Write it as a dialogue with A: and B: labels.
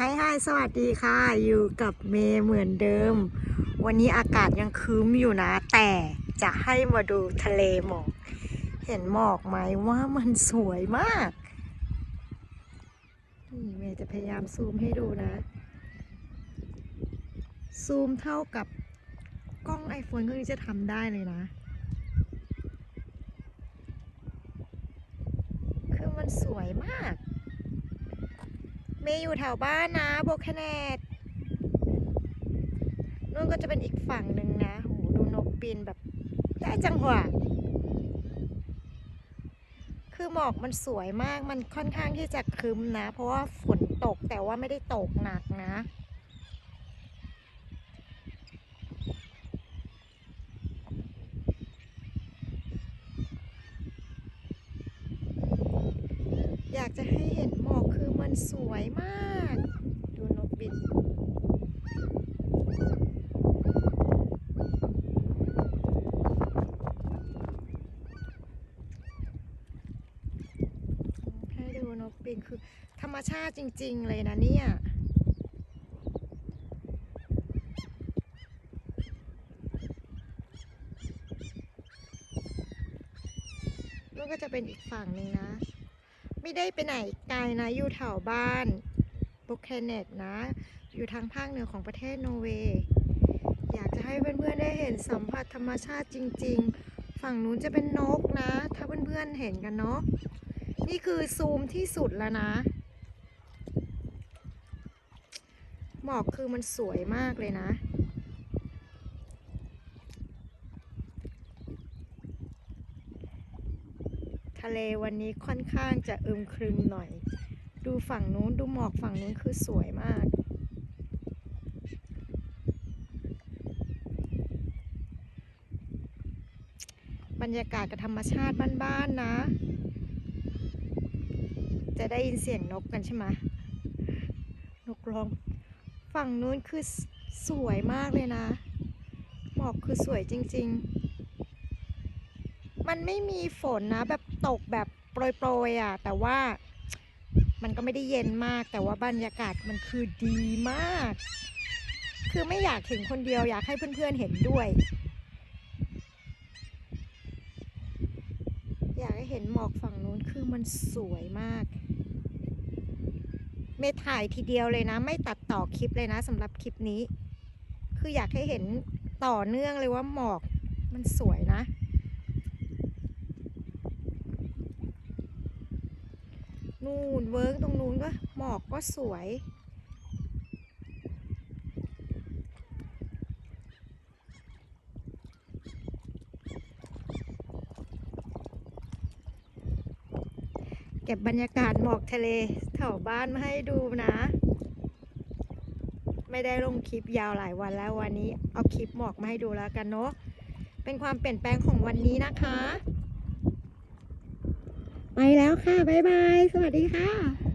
A: ไฮไฮสวัสดีค่ะ อยู่กับเมย์เหมือนเดิม วันนี้อากาศยังครึ้มอยู่นะ แต่จะให้มาดูทะเลหมอก เห็นหมอกไหมว่ามันสวยมาก นี่เมย์จะพยายามซูมให้ดูนะ ซูมเท่ากับกล้อง iPhone เครื่องนี้จะทำได้เลยนะ คือมันสวยมาก มย์อยู่แถวบ้านนะโบคแนดนู่นก็จะเป็นอีกฝั่งหนึ่งนะโหดูนกบินแบบได้จังหวะ คือหมอกมันสวยมาก มันค่อนข้างที่จะครึ้มนะ เพราะว่าฝนตกแต่ว่าไม่ได้ตกหนักนะอยากจะให้ มันสวยมาก ดูนกบิน ให้ดูนกบินคือธรรมชาติจริง ๆ เลยนะเนี่ยนู่ก็จะเป็นอีกฝั่งหนึ่งนะ ไม่ได้ไปไหนไกลนะ อยู่แถวบ้านบุกแคนเนตนะ อยู่ทางภาคเหนือของประเทศนอร์เวย์ อยากจะให้เพื่อนๆได้เห็นสัมผัสธรรมชาติจริง ๆ ฝั่งนู้นจะเป็นนกนะ ถ้าเพื่อนๆเห็นกันเนาะ นี่คือซูมที่สุดแล้วนะ หมอกคือมันสวยมากเลยนะ ทะเลวันนี้ค่อนข้างจะอึมครึมหน่อย ดูฝั่งนู้นดูหมอกฝั่งนู้นคือสวยมากบรรยากาศกับธรรมชาติบ้านๆนะ จะได้ยินเสียงนกกันใช่ไหมนกร้อง ฝั่งนู้นคือสวยมากเลยนะ หมอกคือสวยจริง ๆ มันไม่มีฝนนะ แบบตกแบบโปรยๆอะ แต่ว่ามันก็ไม่ได้เย็นมาก แต่ว่าบรรยากาศมันคือดีมาก คือไม่อยากเห็นคนเดียวอยากให้เพื่อนๆเห็นด้วย อยากให้เห็นหมอกฝั่งนู้นคือมันสวยมาก เมย์ถ่ายทีเดียวเลยนะ ไม่ตัดต่อคลิปเลยนะสำหรับคลิปนี้ คืออยากให้เห็นต่อเนื่องเลยว่าหมอกมันสวยนะ นู่นเวิร์กตรงนู้นก็หมอกก็สวย เก็บบรรยากาศหมอกทะเลแถวบ้านมาให้ดูนะ ไม่ได้ลงคลิปยาวหลายวันแล้ววันนี้ เอาคลิปหมอกมาให้ดูแล้วกันเนาะเป็นความเปลี่ยนแปลงของวันนี้นะคะ ไปแล้วค่ะ บ๊ายบาย สวัสดีค่ะ